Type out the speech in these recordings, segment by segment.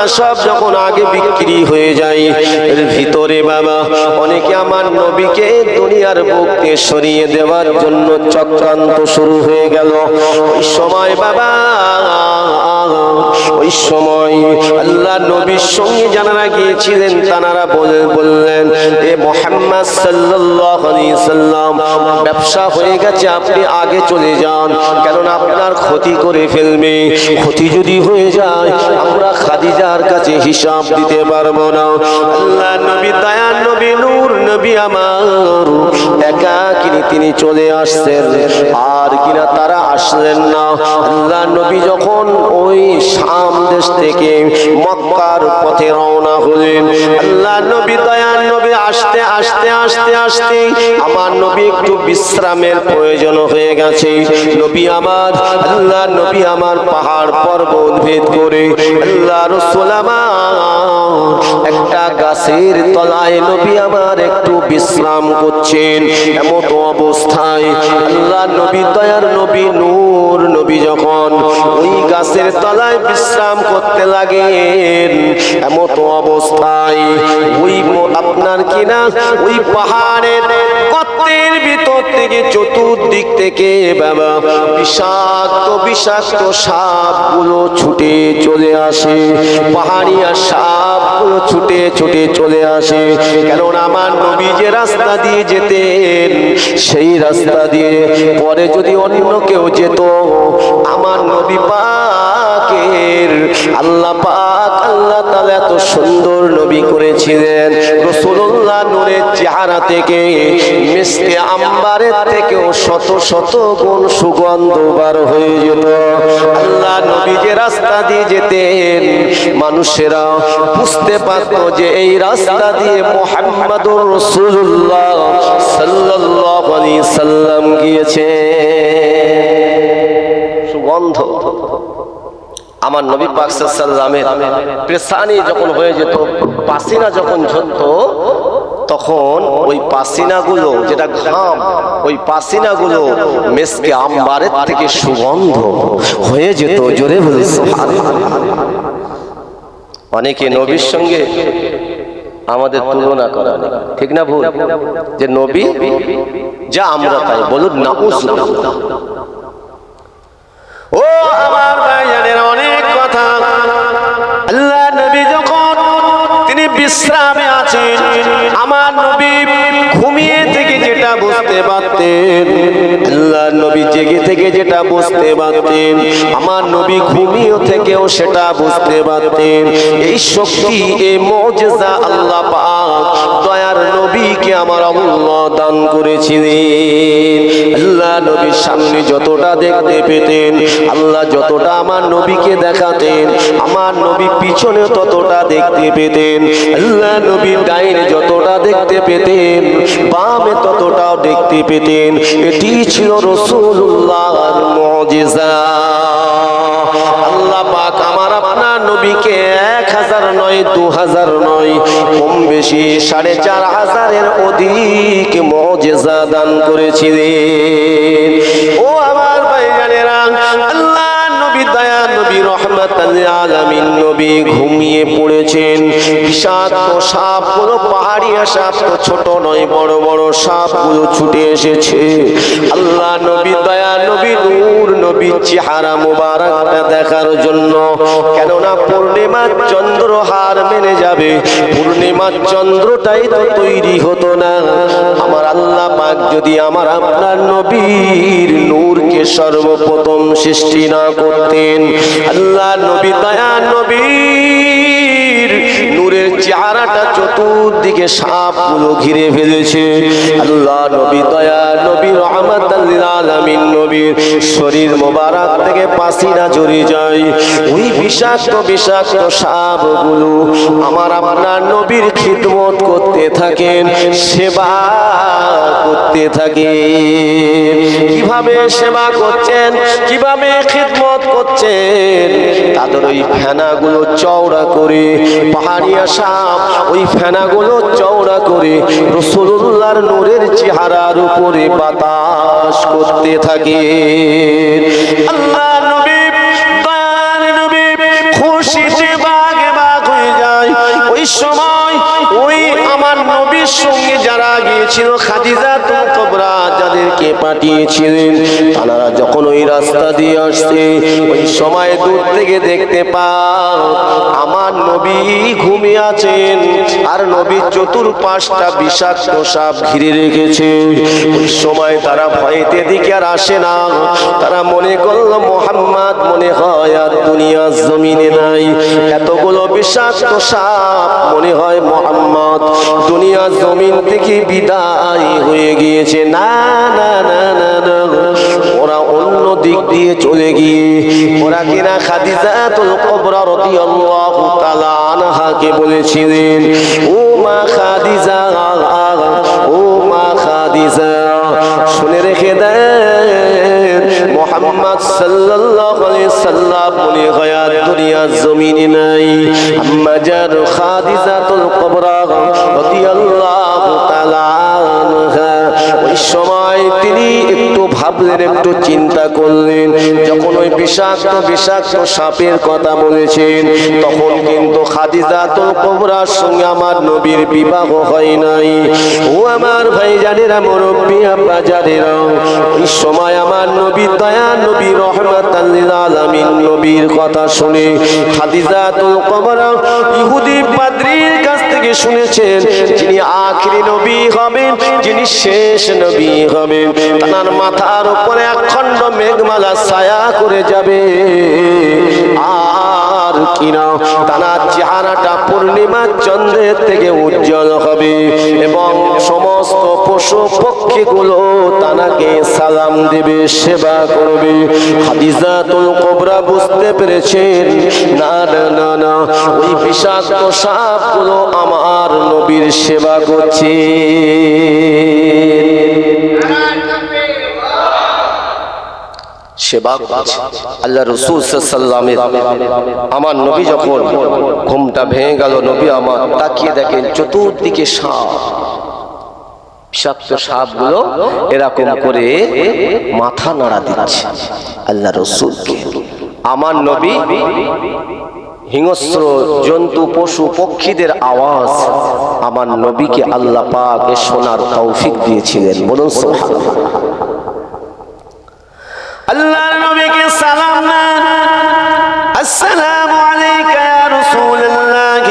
মালটা সব যখন আগে বিক্রি হয়ে যায়, এর ভিতরে বাবা, অনেকে আমার নবীকে দুনিয়ার বুককে সরিয়ে দেওয়ার জন্য চক্রান্ত শুরু হয়ে গেল। ওই সময় বাবা ওই সময় আল্লাহ নবীর সঙ্গে যারা গিয়েছিলেন বলে বললেন, এ মোহাম্মদ সাল্লাম, ব্যবসা হয়ে গেছে, আপনি আগে চলে যান, কেননা আপনার ক্ষতি করে ফেলবে। ক্ষতি যদি হয়ে যায়, আমরা খাদিজার কাছে হিসাব দিতে পারব না। আল্লাহ নবী দয়ার নবী নূর, নবী আমার। একা কিনি তিনি চলে আসছেন। আর কিনা তারা আসলেন না। আল্লাহ নবী যখন ওই শাম দেশ থেকে মক্কার পথে রওনা হলেন, আল্লাহ নবী দয়ার নবী আসতে আসতে আসতে আসতে আমার নবী একটু বিশ্রামের প্রয়োজন হয়ে গেছে। নবী আমার, আল্লাহ নবী আমার পাহাড় পর্বত ভেদ করে আল্লাহ রসুল একটা গাছের তলায় নবী আমার একটু বিশ্রাম করছেন। এমন অবস্থায় আল্লাহ নবী, দয়ার নবী, নূর নবী যখন ওই গাছের তলায় বিশ্রাম করতে লাগেন, এমন অবস্থায় ওই আপনার কিনা ওই পাহাড়ের গর্তের ভিতর থেকে চতুর্দিক থেকে বাবা, বিষাক্ত বিষাক্ত সাপগুলো ছুটে চলে আসে। পাহাড়িয়া সাপগুলো ছুটে ছুটে চলে আসে। কারণ আমার নবী যে রাস্তা দিয়ে যেতেন, সেই রাস্তা দিয়ে পরে যদি অন্য কেউ যেত, আমার নবী পাকের। আল্লাহ পাক, আল্লাহ তাআলা এত সুন্দর নবী করেছিলেন। রাসূলুল্লাহ নূরের চেহারা থেকে মিশকে আম্বারের থেকেও শত শত গুণ সুগন্ধ বার হয়ে যেত। আল্লাহ নবী যে রাস্তা দিয়ে যেতেন, মানুষেরা বুঝতে পারত যে এই রাস্তা দিয়ে মোহাম্মদুর রাসূলুল্লাহ সাল্লাল্লাহু আলাইহি সাল্লাম গিয়েছে। সুগন্ধ। আমার নবী পাক সাল্লামের প্রেসানি যখন হয়ে যেত, পাসিনা যখন ঝরত তখন ওই পাসিনাগুলো, যেটা ঘাম, ওই পাসিনাগুলো মেসকে আম্বারের থেকে সুগন্ধ হয়ে যেত, জোরে অনেকে নবীর সঙ্গে আমাদের তুলনা করা ঠিক না ভুল? যে নবী, যা আমরা তাই বলুন না। ও আমার বিশ্রামে আছেন। আমার নবী ঘুমিয়ে থেকে যেটা বুঝতে পারতেন, আল্লাহ নবী জেগে থেকে যেটা বুঝতে পারতেন, আমার নবী ঘুমিয়ে থেকেও সেটা বুঝতে পারতেন। এই শক্তি, এই মজেজা আল্লাহ পাক নবীকে আমার আল্লাহ দান করেছিলেন। আল্লাহ নবীর সামনে যতটা দেখতে পেতেন, আল্লাহ যতটা আমার নবীকে দেখাতেন, আমার নবী পিছনে ততটা দেখতে পেতেন। আল্লাহ নবীর ডাইনে যতটা দেখতে পেতেন, বামে ততটাও দেখতে পেতেন। এটি ছিল রসুল্লাহর মজেজা। নয় দু হাজার নয়, কম বেশি সাড়ে চার হাজারের অধিক মজেজা দান করেছিলেন। ও আমার আলামিন, নবী ঘুমিয়ে পড়েছেন। বিষাক্ত সাপগুলো পাহাড়িয়া সাপ তো নয়, বড় ছুটে এসেছে। আল্লাহ নূর দেখার জন্য। কেননা পূর্ণিমার চন্দ্র হার মেনে যাবে, পূর্ণিমার চন্দ্রটাই তো তৈরি হতো না। আমার আল্লাহ পাক যদি আমার আপনার নবীর নূরকে সর্বপ্রথম সৃষ্টি না করতেন আল্লাহ নবী দয়া নবীর নূরের চেহারাটা চতুর্দিকে সাপগুলো ঘিরে ফেলেছে। আল্লাহ নবী দয়া নবী রহমত আলামিন নবীর শরীর মোবারক থেকে পাসিনা জড়িয়ে যায়। ওই বিষাক্ত বিষাক্ত সাপগুলো আমার আপনার নবীর খিদমত করতে থাকেন, সেবা করতে থাকে কীভাবে সেবা করছেন, কীভাবে খিদমত করছেন? তাদের ওই ফেনাগুলো চওড়া করে পাহাড়িয়া সাপ ওই ফেনাগুলো চওড়া করে রসুল্লাহর নূরের চেহারার উপরে বাতাস করতে থাকে। আল্লাহ খুশিতে বাগে বাগ সময় ওই নবীর সঙ্গে যারা গিয়েছিল, খাদিজা কবরা যাদেরকে পাঠিয়েছিলেন, তারা যখন ওই রাস্তা দিয়ে আসছে, ওই সময় দূর থেকে দেখতে পাও, আমার নবী ঘুমিয়ে আছেন, আর নবীর চতুর্পাশটা বিষাক্ত সাপ ঘিরে রেখেছে। ওই সময় তারা ভয়েতে দিকে আর আসে না, তারা মনে করল, মোহাম্মদ মনে হয় আর দুনিয়া জমিনে নাই। এতগুলো বিষাক্ত সাপ মনে হয়, মোহাম্মদ দুনিয়া জমিন থেকে বিদায় হয়ে গিয়েছে। না না না না না ওরা অন্য দিক দিয়ে চলে গিয়ে ওরা কিনা খাদিজাতুল কুবরা রাদিয়াল্লাহু তাআলা আনহাকে বলেছিলেন, ও মা খাদিজা, ও মা খাদিজা, শুনে রেখে দেন মোহাম্মদ সাল্লাল্লাহু আলাইহি সাল্লাম উনি গায়াত দুনিয়া জমিনে নাই। আম্মা খাদিজাতুল রাদিয়াল্লাহু তাআলা ওই সময় ভাবলেন, একটু চিন্তা করলেন। যখন ওই বিষাক্ত বিষাক্ত সাপের কথা বলেছেন, তখন কিন্তু খাদিজাতুল কুবরার সঙ্গে আমার নবীর বিবাহ হয় নাই। ও আমার ভাই জানেরা মুরব্বী, আব্বা জানেরা, ওই সময় আমার নবী দয়া, নবী রহমাতাল লিল আলামিন নবীর কথা শুনে খাদিজাতুল কুবরা থেকে শুনেছেন, যিনি আখিরি নবী হবেন, যিনি শেষ নবী হবেন, তার মাথার উপরে একখণ্ড মেঘমালা ছায়া করে যাবে। আর কিনা? তার চেহারাটা পূর্ণিমা চন্দ্রের থেকে উজ্জ্বল হবে এবং সমস্ত পশু পক্ষীগুলো তানাকে সালাম দেবে, সেবা করবে। হাদিজাতুল কোবরা বুঝতে পেরেছেন? না না না। ওই বিষাক্ত সাপগুলো আমার নবীর সেবা করছে। সেবা করছে আল্লাহ রসুল সাল্লামের আমার নবী যখন ঘুমটা ভেঙে গেল, নবী আমার তাকিয়ে দেখেন চতুর্দিকে সাপ। বিষাক্ত সাপগুলো এরকম করে মাথা নাড়া দিচ্ছে আল্লাহ রসুলকে। আমার নবী হিংস্র জন্তু, পশু, পক্ষীদের আওয়াজ আমার নবীকে আল্লাহ পাক শোনার তৌফিক দিয়েছিলেন। বলুন আল্লাহর নবীকে সালাম না আসসালামু আলাইকা ইয়া রাসূলুল্লাহ।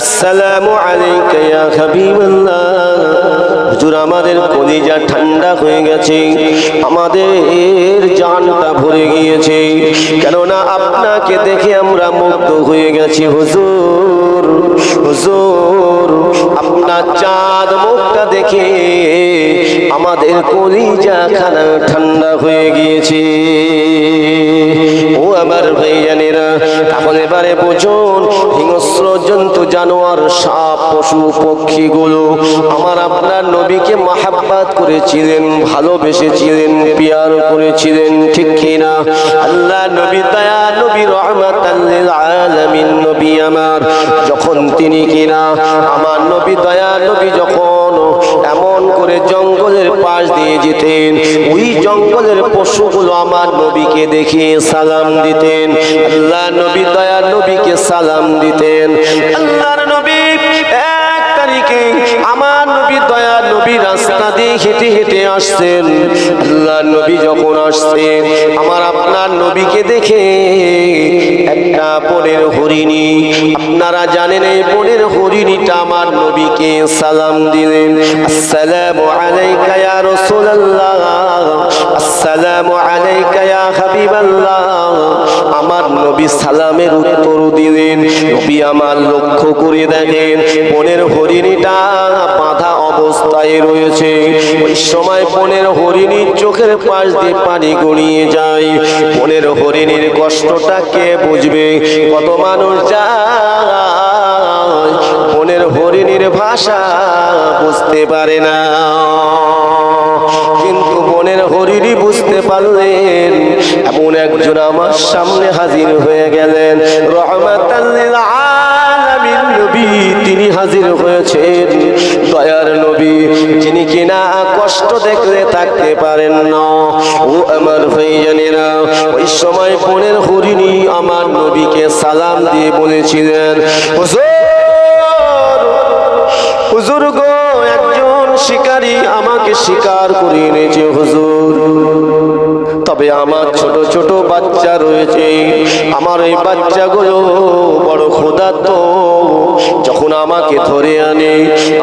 আসসালামু আলাইকা ইয়া হাবিবাল্লাহ। হুজুর, আমাদের কলিজা ঠান্ডা হয়ে গেছে। আমাদের জানটা ভরে গিয়েছে। কেননা আপনাকে দেখে আমরা মুগ্ধ হয়ে গেছি, হুজুর হুজুর। আপনার চাঁদ মুখটা দেখে আমাদের কলিজা খানা ঠান্ডা হয়ে গিয়েছে। আমার ভাইয়ানেরা এখন এবারে বুঝুন, হিংস্র জন্তু, জানোয়ার, সাপ, পশু, পক্ষীগুলো আমার আপনার নবীকে মাহাব্বাত করেছিলেন, ভালোবেসেছিলেন, পিয়ার করেছিলেন, ঠিক কিনা? আল্লাহ নবী দয়া, নবী রহমাত আলামিন, নবী আমার, যখন তিনি কিনা, আমার নবী দয়া, নবী যখন করে জঙ্গলের পাশ দিয়ে যেতেন। ওই জঙ্গলের পশুগুলো আমার নবীকে দেখে সালাম দিতেন। আল্লাহ নবী দয়া নবীকে সালাম দিতেন। আল্লাহর নবী এক তারিখে আমার নবী দয়া নবী রাস্তা দিয়ে হেঁটে হেঁটে আসছেন। আল্লাহ নবী যখন আসছেন, আমার আপনার নবীকে দেখে একটা বনের হরিণী, আপনারা জানেন এই বনের হরিণীটা আমার নবীকে সালাম দিলেন। আসসালামু আলাইকা ইয়া রাসূলুল্লাহ, আসসালামু আলাইকা ইয়া হাবিবাল্লাহ। আমার নবী সালামের উত্তর দিলেন, নবী আমার লক্ষ্য করে দেখেন, বনের হরিণীটা বাঁধা অবস্থায় রয়েছে। ওই সময় বনের হরিণীর চোখের পাশ দিয়ে পানি গড়িয়ে যায়। বনের হরিণীর কষ্টটা কে বুঝবে? কত মানুষ যায়, বনের হরিণীর ভাষা বুঝতে পারে না। কিন্তু বনের হরিণী বুঝতে পারলেন, এমন একজন আমার সামনে হাজির হয়ে গেলেন। রহমাতাল্লিল তিনি হাজির হয়েছেন দয়ার নবী, যিনি কিনা কষ্ট দেখলে থাকতে পারেন না। ও আমার ভাইজানেরা, ওই সময় বনের হরিণী আমার নবীকে সালাম দিয়ে বলেছিলেন, হুজুর হুজুর গো, একজন শিকারী আমাকে শিকার করে এনেছে, হুজুর। তবে আমার ছোট ছোট বাচ্চা রয়েছে। আমার এই বাচ্চাগুলো বড় ক্ষুধার্ত। যখন আমাকে ধরে আনে,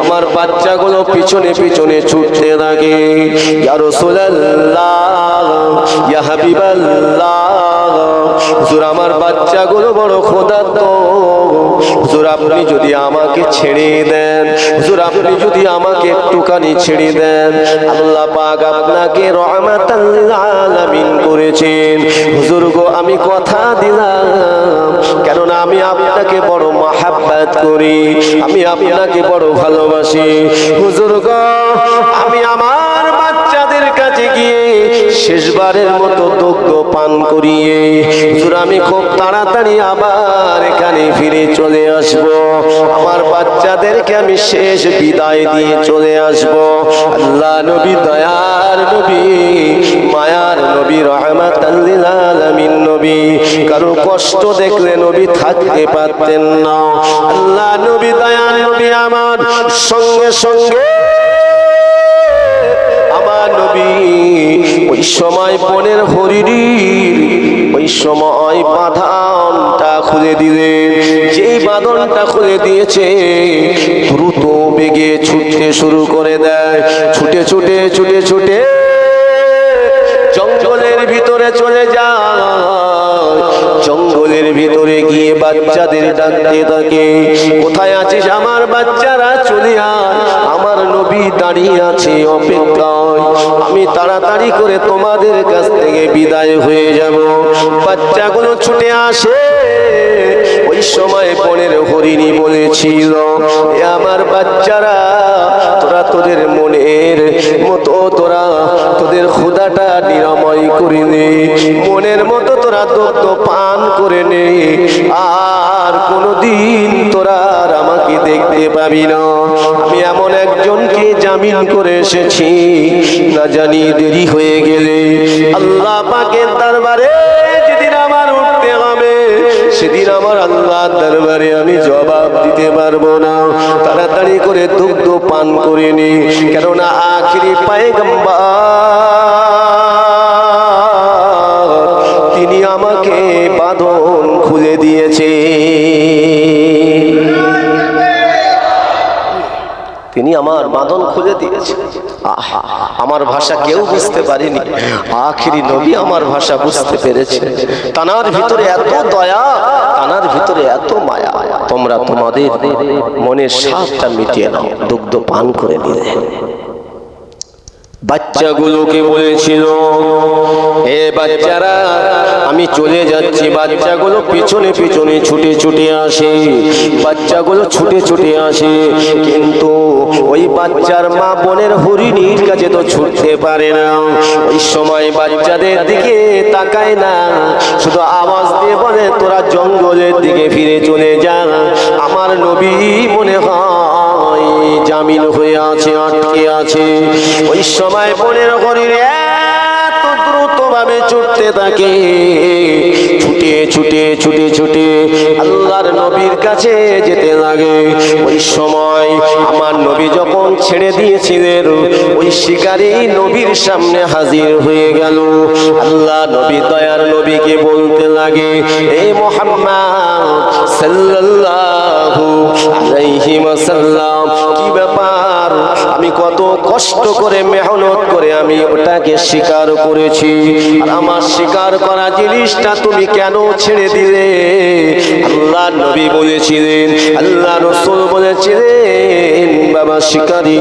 আমার বাচ্চাগুলো পিছনে পিছনে ছুটতে লাগে ইয়া রাসূলুল্লাহ, ইয়া হাবিবাল্লাহ হুজুর, আমার বাচ্চাগুলো বড় ক্ষুধার্ত। হুজুর, আপনি যদি আমাকে ছেড়ে দেন, হুজুর, আপনি যদি আমাকে একটুখানি ছেড়ে দেন, আল্লাহ পাক আপনাকে রহমাতাল লিল আলামিন করেছেন। হুজুর গো, আমি কথা দিলাম, কেননা আমি আপনাকে বড় মহাব্বত করি, আমি আপনাকে বড় ভালোবাসি। হুজুর গো শেষবারের মতো দুগ্ধ পান করিয়ে হুজুর, আমি খুব তাড়াতাড়ি আবার এখানে ফিরে চলে আসব। আমার বাচ্চাদেরকে আমি শেষ বিদায় দিয়ে চলে আসব। আল্লাহ নবী, দয়ার নবী, মায়ার নবী রহমাতাল্লিল আলামিন নবী, কারও কষ্ট দেখলে নবী থাকতে পারতেন না। আল্লাহ নবী, দয়ার নবী আমার সঙ্গে সঙ্গে ওই সময় বনের হরিণীর ওই সময় বাঁধনটা খুলে দিলেন যেই বাঁধনটা খুলে দিয়েছে, দ্রুত বেগে ছুটতে শুরু করে দেয়। ছুটে ছুটে ছুটে ছুটে জঙ্গলের ভিতরে চলে যায়। জঙ্গলের ভিতরে গিয়ে বাচ্চাদের ডাকতে থাকে। কোথায় আছিস আমার বাচ্চারা? চলে আয়। আমার নবী দাঁড়িয়ে আছে অপেক্ষায়। আমি তাড়াতাড়ি করে তোমাদের কাছ থেকে বিদায় হয়ে যাব। বাচ্চাগুলো ছুটে আসে। ওই সময় বনের হরিণী বলেছিল আমার বাচ্চারা, তোরা তোদের মনের মতো তোরা তোদের ক্ষুদাটা নিরাময় করে নে। মনের মতো তোরা দুগ্ধ পান করে নে। আর কোনোদিন তোরা আর আমাকে দেখতে পাবি না। আমি এমন একজনকে জামিন করে এসেছি, না জানি দেরি হয়ে গেলে। আল্লাহ পাকের দরবারে যেদিন আমার উঠতে হবে, সেদিন আমার আল্লাহ দরবারে আমি জবাব দিতে পারব না। তাড়াতাড়ি করে দুগ্ধ পান করে নি। কেননা আখিরি পায়গম্বা আমার বাঁধন খুলে দিয়েছে। আমার ভাষা কেউ বুঝতে পারেনি। আখিরি নবী আমার ভাষা বুঝতে পেরেছে। তানার ভিতরে এত দয়া, তানার ভিতরে এত মায়া। তোমরা তোমাদের মনের সাপটা মিটিয়ে নাও, দুগ্ধ পান করে নিলে। বাচ্চাগুলোকে বলেছিল, এ বাচ্চারা, আমি চলে যাচ্ছি। বাচ্চাগুলো পিছনে পিছনে ছুটে ছুটে আসে। বাচ্চাগুলো ছুটে ছুটে আসে। কিন্তু ওই বাচ্চার মা বোনের হরিণীর কাছে তো ছুটতে পারে না। ওই সময় বাচ্চাদের দিকে তাকায় না। শুধু আওয়াজ দিয়ে বলে, তোরা জঙ্গলের দিকে ফিরে চলে যা। আমার নবী মনে হয় জামিন হয়ে আছে আটকে আছে। ওই সময় এত দ্রুত ভাবে ছুটতে থাকে। ছুটে ছুটে ছুটে ছুটে আল্লাহর নবীর কাছে যেতে লাগে। ওই সময় আমার নবী যখন ছেড়ে দিয়েছিলেন, ওই শিকারী নবীর সামনে হাজির হয়ে গেল। আল্লাহ নবী, দয়ার নবীকে বলতে লাগে, এ মোহাম্মদ সাল্লাল্লাহু আলাইহি ওয়াসাল্লাম, কি ব্যাপার? আমি কত কষ্ট করে মেহনত করে আমি ওটাকে স্বীকার করেছি। আমার স্বীকার করা জিনিসটা তুমি কেন ছেড়ে দিলে? আল্লাহ নবী বলেছিলেন, আল্লাহ রসুল বলেছিলেন, বাবা শিকারী,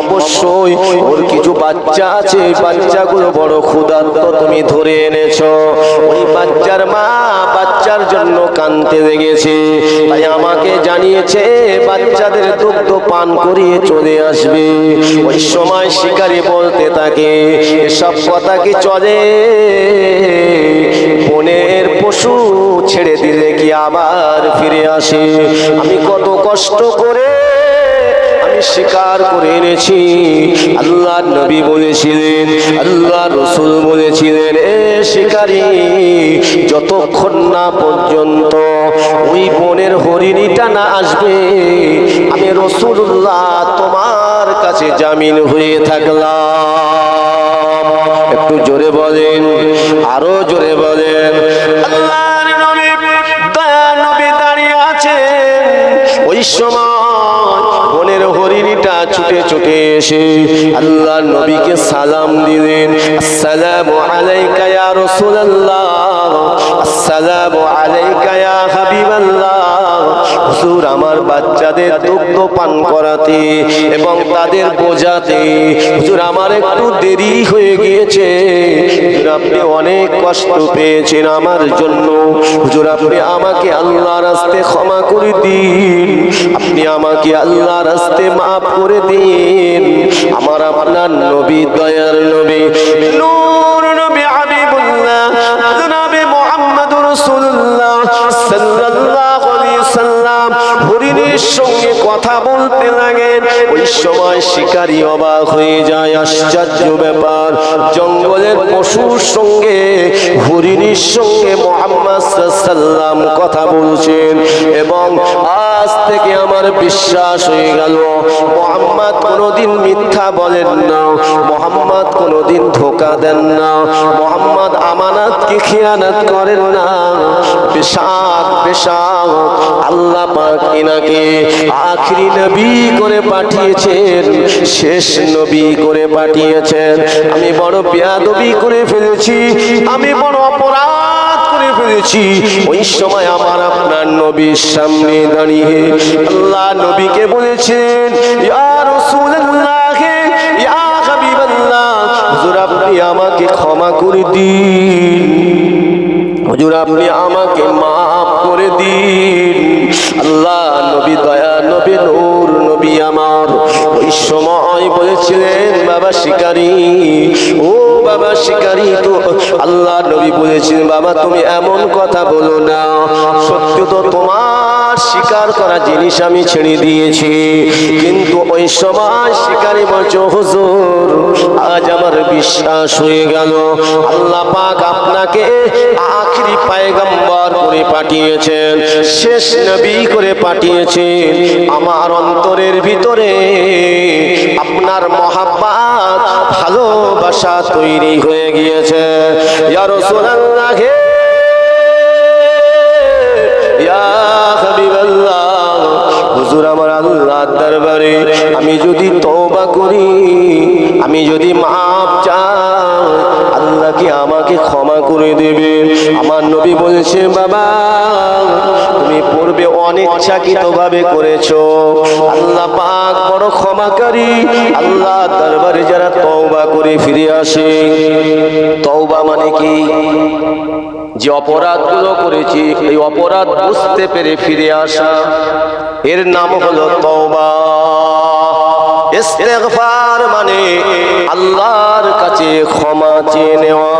অবশ্যই ওর কিছু বাচ্চা আছে বাচ্চাগুলো বড় ক্ষুধার্ত তুমি ধরে এনেছো। ওই বাচ্চার মা বাচ্চার জন্য কানতে লেগেছে। তাই আমাকে জানিয়েছে, বাচ্চাদের দুগ্ধ পান করিয়ে চলে আসবে। ওই সময় শিকারি বলতে থাকে, এসব কথা কি চলে? বনের পশু ছেড়ে দিলে কি আবার ফিরে আসে? আমি কত কষ্ট করে স্বীকার করে এনেছি। আল্লাহ নবী বলেছিলেন আল্লাহ রসুল বলেছিলেন, এ শিকারী, যতক্ষণ না পর্যন্ত ওই বনের হরিণীটা না আসবে, আমি রসুল্লাহ তোমার কাছে জামিন হয়ে থাকলাম। একটু জোরে বলেন, আরও জোরে বলেন, আল্লাহর নবী দাঁড়িয়ে আছেন। ওই সময় হরিণীটা ছুটে ছুটে এসে আল্লাহ নবীকে সালাম দিলেন। আসসালামু আলাইকা ইয়া রাসূলুল্লাহ। আসসালামু আলাইকা ইয়া হাবিবাল্লাহ। হুজুর আমার বাচ্চাদের দুগ্ধ পান করাতে এবং তাদের বোঝাতে। হুজুর আমার একটু দেরি হয়ে গিয়েছে। আপনি অনেক কষ্ট পেয়েছেন আমার জন্য। হুজুর আপনি আমাকে আল্লাহ রাস্তে ক্ষমা করে দিন। আপনি আমাকে আল্লাহ রাস্তে মাফ করে দিন। আমার আপনার নবী, দয়ার নবী, নূর নবী হাবিবুল্লাহ, জনাবে মুহাম্মদুর রাসূলুল্লাহ। সময় শিকারী অবাক হয়ে যায়, আশ্চর্য ব্যাপার। জঙ্গলের পশুর সঙ্গে, হরিণীর সঙ্গে মোহাম্মদ কথা বলছেন এবং আজ থেকে আমার বিশ্বাস হয়ে গেল, মোহাম্মদ কোনোদিন মিথ্যা বলেন না, মোহাম্মদ কোনোদিন ধোকা দেন না, মোহাম্মদ আমানাতকে খেয়ানত করেন না। পেশাক পেশাক আল্লাহ পাক এনাকে আখরি নবী করে পাঠিয়েছেন শেষ নবী করে পাঠিয়েছেন। আমি বড় বেয়াদবি করে ফেলেছি, আমি বড় অপরাধ ওই সময় আমার আপনার নবীর সামনে দাঁড়িয়ে আল্লাহ নবীকে বলেছেন আপনি আমাকে ক্ষমা করে দিন। হুজুর আপনি আমাকে মাফ ওই আল্লাহ নবী বলেছিলেন বাবা, তুমি এমন কথা বলো না। সত্য তো তোমার শিকার করা জিনিস আমি ছেড়ে দিয়েছি। কিন্তু ওই সময় শিকারি বলছো, হুজুর, আজ আমার বিশ্বাস হয়ে গেল। আল্লাহ পাক আপনাকে আখরি পায়গম্বর করে পাঠিয়েছেন, শেষ নবী করে পাঠিয়েছেন। আমার অন্তরের ভিতরে আপনার মহাব্বাত, ভালোবাসা তৈরি হয়ে গিয়েছে। আমি যদি তওবা করি, আমি যদি মাপ চাই, আল্লাহ কি আমাকে ক্ষমা করে দেবে আমার নবী বলেছেন বাবা পূর্বে অনিচ্ছাকৃত ভাবে করেছ। আল্লাহ পাক বড় ক্ষমাকারী। আল্লাহ দরবারে যারা তওবা করে ফিরে আসে। তওবা মানে কি? যে অপরাধগুলো করেছি, এই অপরাধ বুঝতে পেরে ফিরে আসা। এর নাম হলো তওবা। ইস্তেগফার মানে আল্লাহর কাছে ক্ষমা চেয়ে নেওয়া।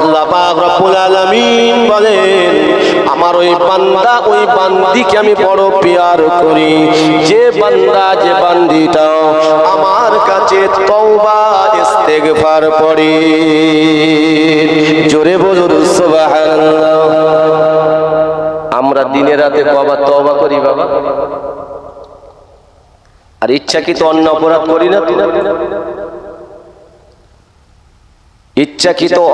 আল্লাহ পাক রব্বুল আলামিন বলেন আমার ওই বান্দা, ওই বান্দিকে আমি বড় পিয়ার করি। যে বান্দা, যে বান্দিটা আমার কাছে তওবা, ইস্তেগফার পড়ে। জোরে বলুন, সুবহানাল্লাহ। আমরা দিনে রাতে কবার তওবা করি বাবা। আর ইচ্ছাকৃত অন্য অপরাধ করি না ইচ্ছা কি তো